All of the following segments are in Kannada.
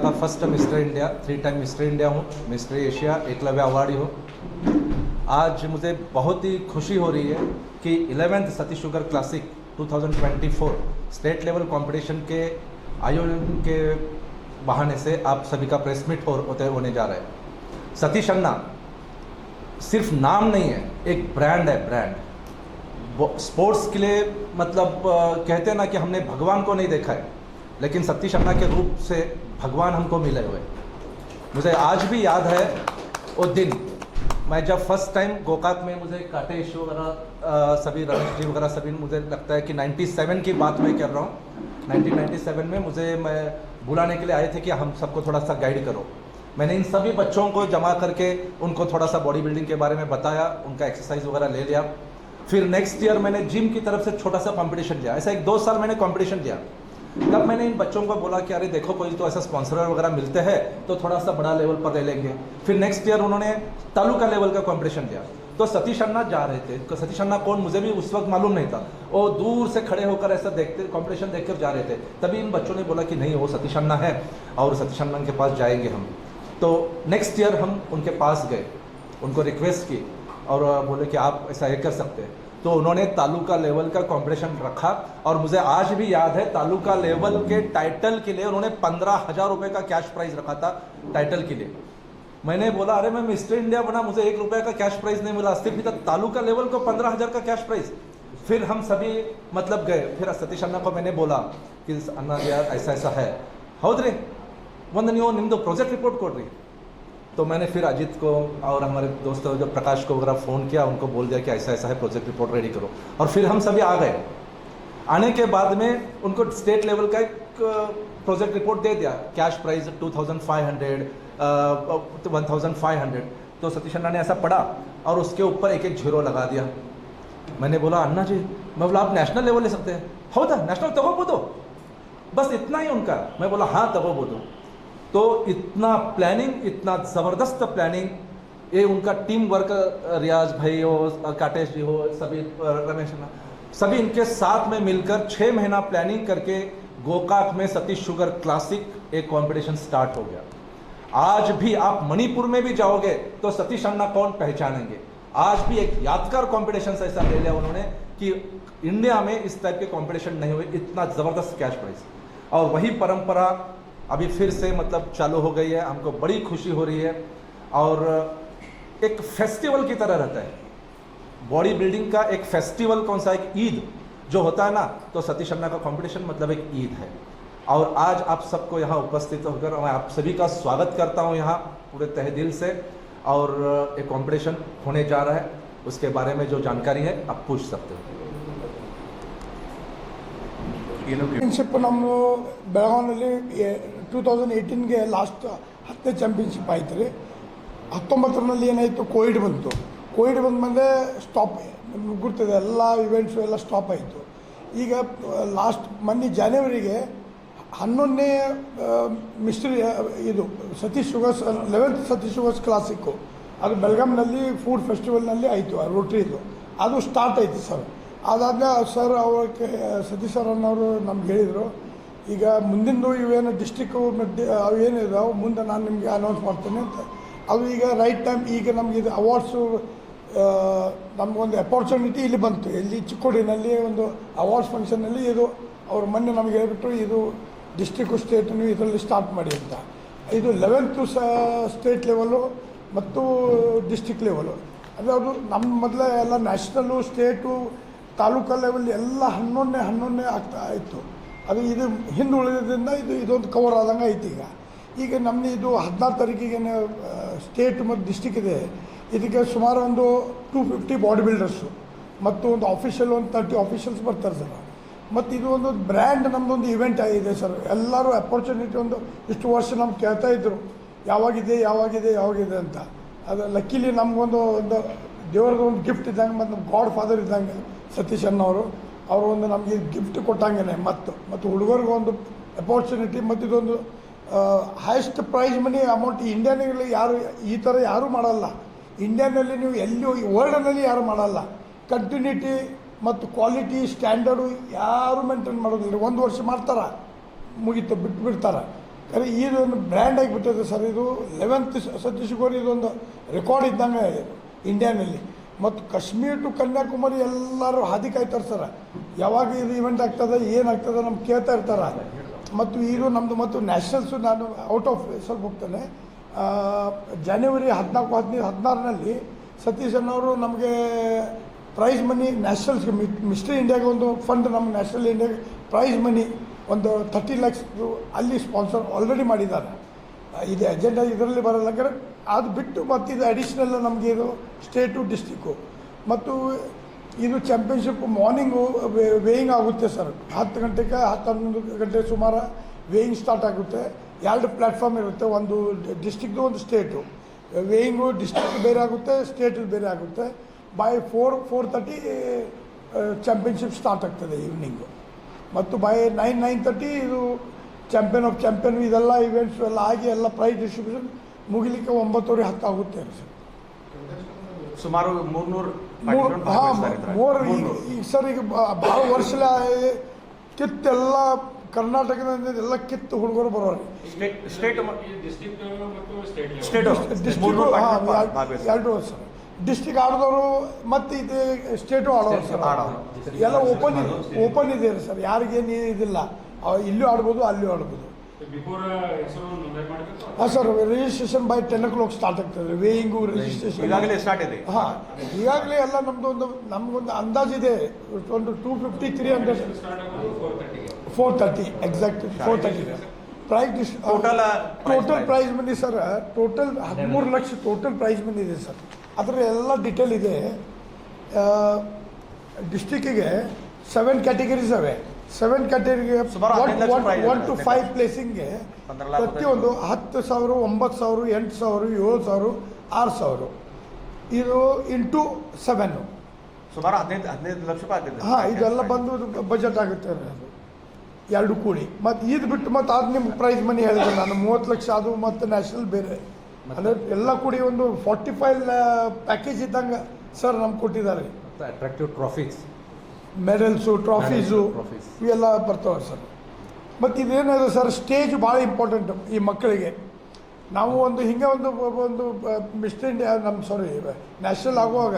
का first mister India three time mister India हूँ मिस्टर एशिया एकलव्य अवार्डी हूँ। आज मुझे बहुत ही खुशी हो रही है कि 11th सती sugar classic 2024 state level competition के आयोजन के बहाने से आप सभी का प्रेस मीट हो, होते होने जा रहा है। सतीश अन्ना सिर्फ़ नाम नहीं है एक ब्रांड है ब्रांड स्पोर्ट्स के लिए मतलब कहते हैं ना कि हमने भगवान को नहीं देखा है लेकिन सतीश अन्ना के रूप से भगवान हमको मिले हुए। मुझे आज भी याद है वो दिन। मैं जब फ़र्स्ट टाइम गोकाक में मुझे काटेश वगैरह सभी रमेश जी वगैरह सभी मुझे लगता है कि 97 की बात मैं कर रहा हूँ। 1997 में मुझे मैं बुलाने के लिए आए थे कि हम सबको थोड़ा सा गाइड करो। मैंने इन सभी बच्चों को जमा करके उनको थोड़ा सा बॉडी बिल्डिंग के बारे में बताया, उनका एक्सरसाइज वगैरह ले लिया। फिर नेक्स्ट ईयर मैंने जिम की तरफ़ से छोटा सा कंपटीशन लिया। ऐसा एक दो साल मैंने कंपटीशन लिया। तब मैंने इन बच्चों को बोला कि अरे देखो, कोई तो ऐसा स्पॉन्सर वगैरह मिलते हैं तो थोड़ा सा बड़ा लेवल पर ले लेंगे। फिर नेक्स्ट ईयर उन्होंने तालुका लेवल का कॉम्पिटिशन लिया तो सतीश अन्ना जा रहे थे। तो सतीश अन्ना कौन? मुझे भी उस वक्त मालूम नहीं था। वो दूर से खड़े होकर ऐसा देखते कंपटीशन देखकर जा रहे थे। तभी इन बच्चों ने बोला कि नहीं, वो सतीश अन्ना है और सतीश अन्ना के पास जाएँगे हम। तो नेक्स्ट ईयर हम उनके पास गए। उनको रिक्वेस्ट की और बोले कि आप ऐसा ये कर सकते हैं। तो उन्होंने तालुका लेवल का कॉम्पिटिशन रखा और मुझे आज भी याद है, तालुका लेवल के टाइटल के लिए उन्होंने पंद्रह हज़ार रुपये का कैश प्राइज़ रखा था टाइटल के लिए। मैंने बोला, अरे, मैं मिस्टर इंडिया बना, मुझे एक रुपये का कैश प्राइज़ नहीं मिला, सिर्फ़ तालुका लेवल को पंद्रह हज़ार का कैश प्राइज़ फिर हम सभी मतलब गए। फिर सतीश अन्ना को मैंने बोला कि, अन्ना यार ऐसा ऐसा है ಹೌದ್ರಿ ಒಂದು निम्दो प्रोजेक्ट रिपोर्ट ರಿಪೋರ್ಟ್ रही तो मैंने फिर अजीत को और हमारे दोस्तों जो प्रकाश को वगैरह फ़ोन किया, उनको बोल दिया कि ऐसा ऐसा है प्रोजेक्ट रिपोर्ट रेडी करो। और फिर हम सभी आ गए। आने के बाद में उनको स्टेट लेवल का एक प्रोजेक्ट रिपोर्ट दे दिया। Cash price two thousand five hundred one thousand five hundred तो सतीश अन्ना ने ऐसा पढ़ा और उसके ऊपर एक एक ज़ीरो लगा दिया। मैंने बोला, अन्ना जी, मैं बोला, आप नेशनल लेवल ले सकते हैं? होता नेशनल तगोबोदो बस इतना ही उनका। मैं बोला हाँ तगोबोदो तो इतना प्लानिंग इतना ज़बरदस्त प्लानिंग ये उनका टीम वर्क रियाज भाई हो, काटेश जी हो, सभी, रमेश सभी इनके साथ में मिलकर छः महीना प्लानिंग करके गोकाक में सतीश शुगर क्लासिक एक कंपटीशन स्टार्ट हो गया। आज भी आप मणिपुर में भी जाओगे तो सतीश अन्ना कौन पहचानेंगे? आज भी एक यादगार कंपटीशन ऐसा ले लिया उन्होंने कि इंडिया में इस टाइप के कॉम्पिटिशन नहीं हुए, इतना ज़बरदस्त कैश प्राइस और वही परंपरा अभी फिर से मतलब चालू हो गई है, हमको बड़ी खुशी हो रही है और एक फेस्टिवल की तरह रहता है। बॉडी बिल्डिंग का एक फेस्टिवल कौन सा, एक ईद जो होता है ना तो सतीश अन्ना का कंपटीशन मतलब एक ईद है। और आज आप सबको यहाँ उपस्थित होकर मैं आप सभी का स्वागत करता हूँ यहाँ पूरे तहे दिल से। और एक कंपटीशन होने जा रहा है, उसके बारे में जो जानकारी है, आप पूछ सकते हो। ಏನು ಚಾಂಪಿಯನ್ಶಿಪ್ ನಮ್ಮ ಬೆಳಗಾವಿನಲ್ಲಿ ಟೂ ತೌಸಂಡ್ ಏಯ್ಟೀನ್ಗೆ ಲಾಸ್ಟ್ ಹತ್ತನೇ ಚಾಂಪಿಯನ್ಶಿಪ್ ಆಯ್ತು ರೀ. ಹತ್ತೊಂಬತ್ತರಲ್ಲಿ ಏನಾಯಿತು ಕೋವಿಡ್ ಬಂತು. ಕೋವಿಡ್ ಬಂದಮೇಲೆ ಸ್ಟಾಪ್ ನಮ್ಗೆ ಗುರ್ತಿದೆ, ಎಲ್ಲ ಇವೆಂಟ್ಸು ಎಲ್ಲ ಸ್ಟಾಪ್ ಆಯಿತು. ಈಗ ಲಾಸ್ಟ್ ಮೊನ್ನೆ ಜಾನ್ವರಿಗೆ ಹನ್ನೊಂದನೇ ಮಿಸ್ಟ್ರಿ ಇದು Satish sugars eleventh Satish sugars classic ಅದು ಬೆಳಗಾಂನಲ್ಲಿ ಫುಡ್ ಫೆಸ್ಟಿವಲ್ನಲ್ಲಿ ಆಯಿತು, ಆ ರೋಟ್ರಿದು ಅದು ಸ್ಟಾರ್ಟ್ ಆಯಿತು ಸರ್. ಅದಾದ್ಮೇಲೆ ಸರ್ ಅವ್ರ ಸತೀಶ್ ಸರ್ ಅನ್ನೋರು ನಮ್ಗೆ ಹೇಳಿದರು, ಈಗ ಮುಂದಿಂದು ಇವೇನು ಡಿಸ್ಟಿಕ್ಕು ಏನಿದೆ ಅವೇನಿದಾವೆ ಮುಂದೆ ನಾನು ನಿಮಗೆ ಅನೌನ್ಸ್ ಮಾಡ್ತೇನೆ ಅಂತ. ಅದು ಈಗ ರೈಟ್ ಟೈಮ್ ಈಗ ನಮಗೆ ಇದು ಅವಾರ್ಡ್ಸು ನಮಗೊಂದು ಅಪಾರ್ಚುನಿಟಿ ಇಲ್ಲಿ ಬಂತು. ಇಲ್ಲಿ ಚಿಕ್ಕೋಡಿನಲ್ಲಿ ಒಂದು ಅವಾರ್ಡ್ಸ್ ಫಂಕ್ಷನಲ್ಲಿ ಇದು ಅವ್ರು ಮೊನ್ನೆ ನಮಗೆ ಹೇಳ್ಬಿಟ್ಟು ಇದು ಡಿಸ್ಟಿಕ್ಕು ಸ್ಟೇಟನ್ನು ಇದರಲ್ಲಿ ಸ್ಟಾರ್ಟ್ ಮಾಡಿ ಅಂತ. ಇದು ಲೆವೆಂತು ಸ ಸ್ಟೇಟ್ ಲೆವೆಲು ಮತ್ತು ಡಿಸ್ಟಿಕ್ ಲೆವೆಲು ಅಂದರೆ ಅದು ನಮ್ಮ ಮೊದಲೇ ಎಲ್ಲ ನ್ಯಾಷನಲ್ಲು ಸ್ಟೇಟು ತಾಲೂಕಾ ಲೆವೆಲ್ ಎಲ್ಲ ಹನ್ನೊಂದನೇ ಹನ್ನೊಂದನೇ ಆಗ್ತಾ ಇತ್ತು. ಅದು ಇದು ಹಿಂದೆ ಉಳಿಯೋದ್ರಿಂದ ಇದು ಇದೊಂದು ಕವರ್ ಆದಂಗೆ ಐತಿ ಈಗ. ಈಗ ನಮ್ಮದು ಇದು ಹದಿನಾರು ತಾರೀಕಿಗೆ ಸ್ಟೇಟ್ ಮತ್ತು ಡಿಸ್ಟಿಕ್ ಇದೆ. ಇದಕ್ಕೆ ಸುಮಾರು ಒಂದು ಟೂ ಫಿಫ್ಟಿ ಬಾಡಿ ಬಿಲ್ಡರ್ಸು ಮತ್ತು ಒಂದು ಆಫೀಷಿಯಲ್ ಒಂದು ತರ್ಟಿ ಆಫೀಷಿಯಲ್ಸ್ ಬರ್ತಾರೆ ಸರ್. ಮತ್ತು ಇದು ಒಂದು ಬ್ರ್ಯಾಂಡ್ ನಮ್ಮದೊಂದು ಇವೆಂಟ್ ಆಗಿದೆ ಸರ್. ಎಲ್ಲರೂ ಅಪರ್ಚುನಿಟಿ ಒಂದು ಇಷ್ಟು ವರ್ಷ ನಮ್ಗೆ ಕೇಳ್ತಾ ಇದ್ರು. ಯಾವಾಗಿದೆ ಯಾವಾಗಿದೆ ಯಾವಾಗಿದೆ ಅಂತ. ಅದು ಲಕ್ಕಿಲಿ ನಮಗೊಂದು ಒಂದು ದೇವ್ರದ ಒಂದು ಗಿಫ್ಟ್ ಇದ್ದಂಗೆ ಮತ್ತು ನಮ್ಮ ಗಾಡ್ ಫಾದರ್ ಇದ್ದಂಗೆ ಸತೀಶ್ ಅನ್ನೋರು, ಅವರು ಒಂದು ನಮಗೆ ಗಿಫ್ಟ್ ಕೊಟ್ಟಂಗೆ ಮತ್ತು. ಮತ್ತು ಹುಡುಗರಿಗೆ ಒಂದು ಅಪಾರ್ಚುನಿಟಿ ಮತ್ತು ಇದೊಂದು ಹೈಯೆಸ್ಟ್ ಪ್ರೈಸ್ ಮನಿ ಅಮೌಂಟ್ ಇಂಡಿಯಾನಲ್ಲಿ ಯಾರು, ಈ ಥರ ಯಾರೂ ಮಾಡಲ್ಲ. ಇಂಡಿಯಾನಲ್ಲಿ ನೀವು ಎಲ್ಲಿ ವರ್ಲ್ಡ್ನಲ್ಲಿ ಯಾರು ಮಾಡಲ್ಲ. ಕಂಟಿನ್ಯೂಟಿ ಮತ್ತು ಕ್ವಾಲಿಟಿ ಸ್ಟ್ಯಾಂಡರ್ಡು ಯಾರು ಮೇಂಟೈನ್ ಮಾಡೋದಿಲ್ಲ. ಒಂದು ವರ್ಷ ಮಾಡ್ತಾರೆ, ಮುಗೀತು ಬಿಟ್ಟು ಬಿಡ್ತಾರೆ. ಖರೆ, ಇದೊಂದು ಬ್ರ್ಯಾಂಡ್ ಆಗಿಬಿಟ್ಟಿದೆ ಸರ್. ಇದು ಲೆವೆಂತ್ ಸತೀಶ್ ಗೋರಿ ಇದೊಂದು ರೆಕಾರ್ಡ್ ಇದ್ದಂಗೆ ಇಂಡಿಯಾನಲ್ಲಿ ಮತ್ತು ಕಾಶ್ಮೀರ್ ಟು ಕನ್ಯಾಕುಮಾರಿ ಎಲ್ಲರೂ ಹಾದಿ ಕಾಯ್ತಾರೆ ಸರ್ ಯಾವಾಗ ಇದು ಇವೆಂಟ್ ಆಗ್ತದೆ ಏನಾಗ್ತದೆ ನಮ್ಗೆ ಕೇಳ್ತಾ ಇರ್ತಾರೆ. ಮತ್ತು ಈಗ ನಮ್ಮದು ಮತ್ತು ನ್ಯಾಷನಲ್ಸು ನಾನು ಔಟ್ ಆಫ್ ಸ್ವಲ್ಪ ಹೋಗ್ತೇನೆ. ಜನವರಿ ಹದಿನಾಲ್ಕು ಹದಿನೈದು ಹದಿನಾರರಲ್ಲಿ ಸತೀಶ್ ಅನ್ನೋರು ನಮಗೆ ಪ್ರೈಸ್ ಮನಿ ನ್ಯಾಷನಲ್ಸ್ಗೆ ಮಿಸ್ಟರ್ ಇಂಡಿಯಾಗೆ ಒಂದು ಫಂಡ್ ನಮ್ಮ ನ್ಯಾಷನಲ್ ಇಂಡಿಯಾಗೆ ಪ್ರೈಸ್ ಮನಿ ಒಂದು ಥರ್ಟಿ ಲ್ಯಾಕ್ಸ್ ಅಲ್ಲಿ ಸ್ಪಾನ್ಸರ್ ಆಲ್ರೆಡಿ ಮಾಡಿದ್ದಾರೆ. ಇದು ಅಜೆಂಡಾ ಇದರಲ್ಲಿ ಬರಲ್ಲ. ಅದು ಬಿಟ್ಟು ಮತ್ತು ಇದು ಅಡಿಷ್ನಲ್ ನಮಗೆ ಇದು ಸ್ಟೇಟು ಡಿಸ್ಟಿಕ್ಕು ಮತ್ತು ಇದು ಚಾಂಪಿಯನ್ಶಿಪ್ ಮಾರ್ನಿಂಗು ವೇಯಿಂಗ್ ಆಗುತ್ತೆ ಸರ್ ಹತ್ತು ಗಂಟೆಗೆ ಹತ್ತು ಹನ್ನೊಂದು ಗಂಟೆ ಸುಮಾರು ವೇಯಿಂಗ್ ಸ್ಟಾರ್ಟ್ ಆಗುತ್ತೆ. ಎರಡು ಪ್ಲ್ಯಾಟ್ಫಾರ್ಮ್ ಇರುತ್ತೆ, ಒಂದು ಡಿಸ್ಟಿಕ್ದು ಒಂದು ಸ್ಟೇಟು ವೇಯಿಂಗು ಡಿಸ್ಟಿಕ್ ಬೇರೆ ಆಗುತ್ತೆ ಸ್ಟೇಟ್ ಬೇರೆ ಆಗುತ್ತೆ. By four four thirty championship start ಆಗ್ತದೆ ಈವ್ನಿಂಗು ಮತ್ತು ಬೈ ನೈನ್ ನೈನ್ ತರ್ಟಿ ಇದು ಚಾಂಪಿಯನ್ ಆಫ್ ಚಾಂಪಿಯನ್ ಇದೆಲ್ಲ ಇವೆಂಟ್ಸು ಎಲ್ಲ ಆಗಿ ಎಲ್ಲ ಪ್ರೈಸ್ ಡಿಸ್ಟ್ರಿಬ್ಯೂಷನ್ ಮುಗಿಲಿಕ್ಕೆ ಒಂಬತ್ತುವರೆ ಹತ್ತಾಗುತ್ತೆ ಸರ್ ಸುಮಾರು ಮೂರ್ನೂರು ಹಾಂ ಮೋರ್ ಈಗ ಈಗ ಸರ್ ಈಗ ಭಾಳ ವರ್ಷಲ ಕಿತ್ತೆಲ್ಲ ಕರ್ನಾಟಕದಿಂದ ಎಲ್ಲ ಕಿತ್ತು ಹುಡುಗರು ಬರೋರು. ಸ್ಟೇಟ್ ಎರಡು ಸರ್ ಡಿಸ್ಟಿಕ್ ಆಡಿದವರು ಮತ್ತು ಇದು ಸ್ಟೇಟು ಆಡೋರು ಸರ್. ಆಡೋರು. ಎಲ್ಲ ಓಪನ್ ಇದೆ ಓಪನ್ ಇದೆ ಸರ್. ಯಾರಿಗೇನು ಇದಿಲ್ಲ. ಇಲ್ಲೂ ಆಡ್ಬೋದು ಅಲ್ಲೂ ಆಡ್ಬೋದು. ಮಾಡಬೇಕು ಹಾಂ sir registration by ten o'clock start ಆಗ್ತದೆ ವೇಯಿಂಗು ರಿಜಿಸ್ಟ್ರೇಷನ್ ಈಗಾಗಲೇ ಸ್ಟಾರ್ಟ್ ಇದೆ. ಹಾಂ ಈಗಾಗಲೇ ಎಲ್ಲ ನಮ್ದು ಒಂದು ನಮಗೊಂದು ಅಂದಾಜಿದೆ ಒಂದು two fifty three hundred start ಆಗೋದು four thirty exact four thirty prize uh, total prize ಬಂದಿದೆ. ಸರ್ ಟೋಟಲ್ ಹದಿಮೂರು ಲಕ್ಷ ಟೋಟಲ್ ಪ್ರೈಸ್ ಬಂದಿದೆ ಇದೆ ಸರ್ ಅದರ ಎಲ್ಲ ಡಿಟೇಲ್ ಇದೆ. ಡಿಸ್ಟಿಕ್ಕಿಗೆ ಸೆವೆನ್ ಕ್ಯಾಟಗರೀಸ್ ಅವೆ seven prize one two. Five lakh ಪ್ರತಿಯೊಂದು ಹತ್ತು ಸಾವಿರ ಒಂಬತ್ತು ಸಾವಿರ ಎಂಟು ಸಾವಿರ ಏಳು ಸಾವಿರ ಆರು ಸಾವಿರ. ಇದು ಇಂಟು ಸೆವೆನ್ನು ಸುಮಾರು ಹದಿನೈದು ಹದಿನೈದು ಲಕ್ಷ ರೂಪಾಯಿ ಹಾಂ ಇದೆಲ್ಲ ಬಂದು ಬಜೆಟ್ ಆಗುತ್ತೆ ಅದು. ಎರಡು ಕೂಡಿ. ಮತ್ತು ಇದು ಬಿಟ್ಟು ಮತ್ತು ಅದು ನಿಮ್ಗೆ ಪ್ರೈಸ್ ಮನಿ ಹೇಳಿದೆ ನಾನು. ಮೂವತ್ತು ಲಕ್ಷ ಅದು ಮತ್ತು ನ್ಯಾಷನಲ್ ಬೇರೆ. ಅಂದರೆ ಎಲ್ಲ ಕೂಡಿ ಒಂದು ಫಾರ್ಟಿ ಫೈವ್ ಪ್ಯಾಕೇಜ್ ಇದ್ದಂಗೆ ಸರ್ ನಮ್ಗೆ ಕೊಟ್ಟಿದ್ದಾರೆ. ಮತ್ತು ಅಟ್ರಾಕ್ಟಿವ್ ಟ್ರಾಫೀಸ್ ಮೆಡಲ್ಸು ಟ್ರಾಫೀಸು. ಇವೆಲ್ಲ ಬರ್ತಾವೆ ಸರ್. ಮತ್ತು ಇದೇನದು ಸರ್ ಸ್ಟೇಜ್ ಭಾಳ ಇಂಪಾರ್ಟೆಂಟ್ ಈ ಮಕ್ಕಳಿಗೆ. ನಾವು ಒಂದು ಹಿಂಗೆ ಒಂದು ಒಂದು ಮಿಸ್ಟರ್ ಇಂಡಿಯಾ ನಮ್ಮ ಸಾರಿ ನ್ಯಾಷನಲ್ ಆಗುವಾಗ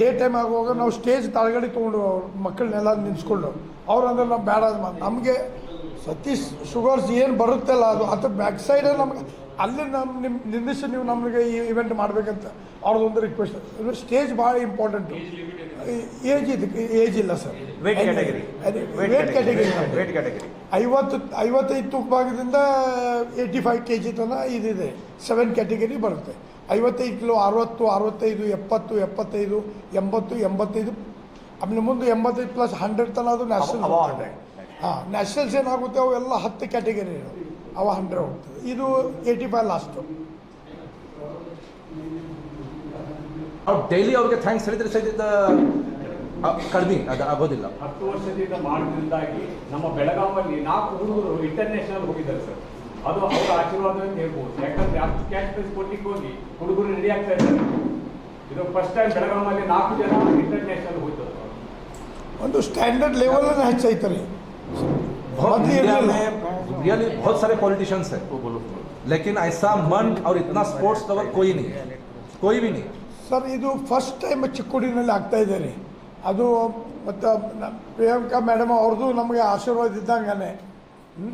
ಡೇ ಟೈಮ್ ಆಗುವಾಗ ನಾವು ಸ್ಟೇಜ್ ತಾಳ್ಗಡೆ ತೊಗೊಂಡು ಅವ್ರ ಮಕ್ಕಳನ್ನೆಲ್ಲ ನಿಲ್ಲಿಸ್ಕೊಂಡು ಅವ್ರು ಅಂದ್ರೆ ನಾವು ಬೇಡ ನಮಗೆ ಸತೀಶ್ ಶುಗರ್ಸ್ ಏನು ಬರುತ್ತಲ್ಲ ಅದು ಅದ್ರ ಬ್ಯಾಕ್ ಸೈಡ್ ನಮ್ಗೆ ಅಲ್ಲಿ ನಮ್ಮ ನಿಮ್ಮ ನಿಂದಿಸಿ ನೀವು ನಮಗೆ ಈ ಇವೆಂಟ್ ಮಾಡಬೇಕಂತ ಅವ್ರದ್ದೊಂದು ರಿಕ್ವೆಸ್ಟ್ ಸ್ಟೇಜ್ ಭಾಳ ಇಂಪಾರ್ಟೆಂಟು ಏಜ್ ಇದು ಏಜ್ ಇಲ್ಲ sir weight category weight category weight category ಐವತ್ತು ಐವತ್ತೈದು ತೂಕ ಭಾಗದಿಂದ ಏಯ್ಟಿ ಫೈವ್ ಕೆ ಜಿ ತನಕ ಇದಿದೆ. ಸೆವೆನ್ ಕ್ಯಾಟಗರಿ ಬರುತ್ತೆ. ಐವತ್ತೈದು ಕಿಲೋ ಅರವತ್ತು ಅರವತ್ತೈದು ಎಪ್ಪತ್ತು ಎಪ್ಪತ್ತೈದು ಎಂಬತ್ತು ಎಂಬತ್ತೈದು. ಆಮೇಲೆ ಮುಂದೆ ಎಂಬತ್ತೈದು ಪ್ಲಸ್ ಹಂಡ್ರೆಡ್ ತನಕ ಅದು ನ್ಯಾಷನಲ್ ಹಾಂ ನ್ಯಾಷನಲ್ಸ್ ಏನಾಗುತ್ತೆ ಅವೆಲ್ಲ ಹತ್ತು ಕ್ಯಾಟಗರಿ ಅವ ಹಂಡ್ರೆಡ್ ಹೋಗ್ತದೆ. ಇದು ಏಯ್ಟಿ ಫೈವ್ ಲಾಸ್ಟು ಡೈಲಿ ಅವ್ರಿಗೆ ಥ್ಯಾಂಕ್ಸ್ ಹೇಳಿದ್ರೆ ಸಹಿತ ಕಡಿಮೆ ಅದು ಆಗೋದಿಲ್ಲ ಹತ್ತು ವರ್ಷದಿಂದ ಮಾಡೋದ್ರಿಂದಾಗಿ ನಮ್ಮ ಬೆಳಗಾವಲ್ಲಿ ನಾಲ್ಕು ಹುಡುಗರು ಇಂಟರ್ನ್ಯಾಷನಲ್ ಹೋಗಿದ್ದಾರೆ ಸರ್ ಅದು ಅವರ ಆಶೀರ್ವಾದ ಅಂತ ಹೇಳ್ಬೋದು ಯಾಕಂದ್ರೆ ಅಷ್ಟು ಕ್ಯಾಶ್ ಪ್ರೈಸ್ ಕೊಟ್ಟಿಗೆ ಹೋಗಿ ಹುಡುಗರು ರೆಡಿ ಆಗ್ತಾ ಇದ್ದಾರೆ ಇದು ಫಸ್ಟ್ ಟೈಮ್ ಬೆಳಗಾವಲ್ಲಿ ನಾಲ್ಕು ಜನ ಇಂಟರ್ನ್ಯಾಷನಲ್ ಹೋಗ್ತಾರೆ ಒಂದು ಸ್ಟ್ಯಾಂಡರ್ಡ್ ಲೆವೆಲನ್ನು ಹೆಚ್ಚೈತಾರೆ बहुत ಮೊದ್ಲು इंडिया ಇರ್ಲಿಲ್ಲ. में रियली बहुत सारे पॉलिटिशियंस हैं लेकिन ऐसा मन और इतना स्पोर्ट्स लवर कोई नहीं है कोई भी नहीं ಸರ್ ಇದು ಫಸ್ಟ್ ಟೈಮ್ ಚಿಕ್ಕೋಡಿನಲ್ಲಿ ಆಗ್ತಾ ಇದೆ ರೀ ಅದು ಮತ್ತು ಪ್ರಿಯಾಂಕಾ ಮೇಡಮ್ ಅವ್ರದ್ದು ನಮಗೆ ಆಶೀರ್ವಾದ ಇದ್ದಂಗೆ ಹ್ಞೂ